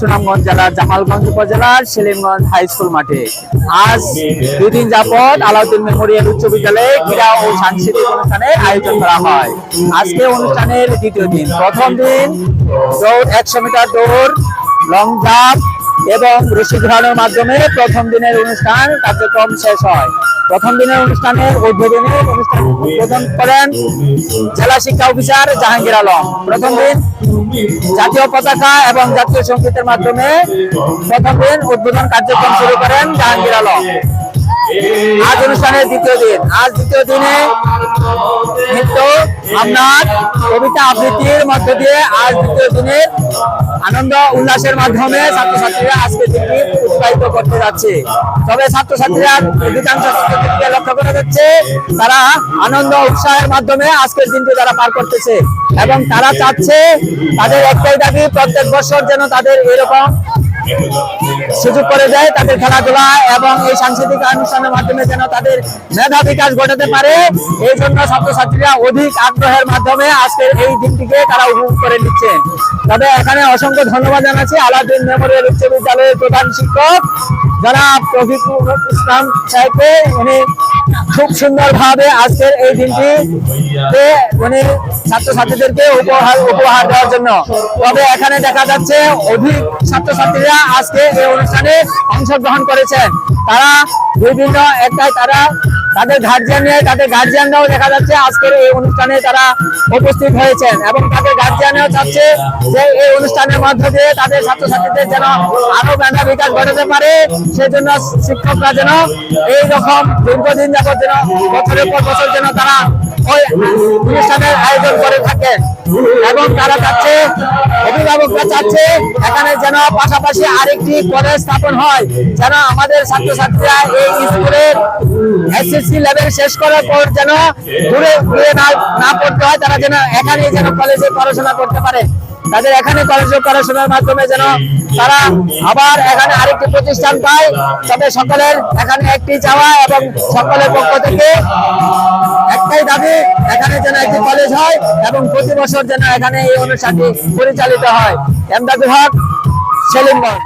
সুনামগঞ্জ জেলার জামালগঞ্জ উপজেলার সেলিমগঞ্জ high school মাঠে। আজ দুই দিন যাবৎ আলাউদ্দিন মেমোরিয়াল উচ্চ বিদ্যালয়ে ক্রীড়া ও সাংস্কৃতিক অনুষ্ঠানের আয়োজন করা হয়। আজকে অনুষ্ঠানের দ্বিতীয় দিন। প্রথম দিন দৌড়, একশো মিটার দৌড়, লং জাম্প এবং রশি ঘোরানোর মাধ্যমে প্রথম দিনের অনুষ্ঠান কার্যক্রম শেষ হয়। প্রথম দিনের অনুষ্ঠানের উদ্বোধনী অনুষ্ঠান উদ্বোধন করেন জেলা শিক্ষা অফিসার জাহাঙ্গীর আলম। প্রথম দিন জাতীয় পতাকা এবং জাতীয় সঙ্গীতের মাধ্যমে প্রথম দিন উদ্বোধন কার্যক্রম শুরু করেন জাহাঙ্গীর আলম। আজ অনুষ্ঠানের দ্বিতীয় দিন। আজ দ্বিতীয় দিনে নৃত্য আপনার কবিতা আবৃত্তির মধ্য দিয়ে আজ দ্বিতীয় দিনের আনন্দ উল্লাসের মাধ্যমে ছাত্রছাত্রীরা আজকে দিনটি উৎসাহিত করতে যাচ্ছে। তবে ছাত্রছাত্রীরা অধিকাংশ ছাত্রছাত্রীকে লক্ষ্য করা যাচ্ছে, তারা আনন্দ উৎসাহের মাধ্যমে আজকের দিনটি তারা পার করতেছে এবং তারা চাচ্ছে তাদের একটাই দাবি, প্রত্যেক বছর যেন তাদের এরকম সুযোগ করে দেয় তাদের খেলাধুলা এবং এই সাংস্কৃতিক অনুষ্ঠানের মাধ্যমে যেন তাদের মেধা বিকাশ ঘটাতে পারে। এই জন্য ছাত্রছাত্রীরা অধিক আগ্রহের মাধ্যমে আজকের এই দিনটিকে তারা উপভোগ করে নিচ্ছেন। তবে এখানে অসংখ্য ধন্যবাদ জানাচ্ছি আলাউদ্দিন মেমোরিয়াল উচ্চ বিদ্যালয়ের প্রধান শিক্ষক যারা রফিকুল ইসলাম সাহেবকে। উনি খুব সুন্দর ভাবে আজকের এই দিনটি উনি ছাত্রছাত্রীদেরকে উপহার উপহার দেওয়ার জন্য। তবে এখানে দেখা যাচ্ছে অধিক ছাত্রছাত্রীরা আজকে এই অনুষ্ঠানে অংশগ্রহণ করেছেন। তারা বিভিন্ন একটাই তারা তাদের গার্জিয়ান তাদের গার্জিয়ানরাও দেখা যাচ্ছে আজকের এই অনুষ্ঠানে তারা উপস্থিত হয়েছেন এবং তাদের গার্জিয়ানরাও চাচ্ছে যে এই অনুষ্ঠানের মধ্য দিয়ে তাদের ছাত্রছাত্রীদের যেন আরও মেধা বিকাশ ঘটাতে পারে। সেজন্য শিক্ষকরা যেন এই রকম দীর্ঘদিন যাবত যেন বছরের পর বছর যেন তারা ওই অনুষ্ঠানের আয়োজন করে থাকে এবং তারা চাচ্ছে, অভিভাবকরা চাচ্ছে, এখানে যেন পাশাপাশি আরেকটি কলেজ স্থাপন হয়, যেন আমাদের ছাত্রছাত্রীরা এই স্কুলের এসএসসি লেভেল শেষ করার পর যেন দূরে দূরে না না পড়তে হয়, তারা যেন এখানে যেন কলেজে পড়াশোনা করতে পারে। তাদের এখানে কলেজে পড়াশোনার মাধ্যমে যেন তারা আবার এখানে আরেকটি প্রতিষ্ঠান পায় তবে সকলের এখানে একটি চাওয়া এবং সকলের পক্ষ থেকে দাবি এখানে যেন একটি কলেজ হয় এবং প্রতি বছর যেন এখানে এই অনুষ্ঠানটি পরিচালিত হয়। এমদাদুল হক সেলিমগঞ্জ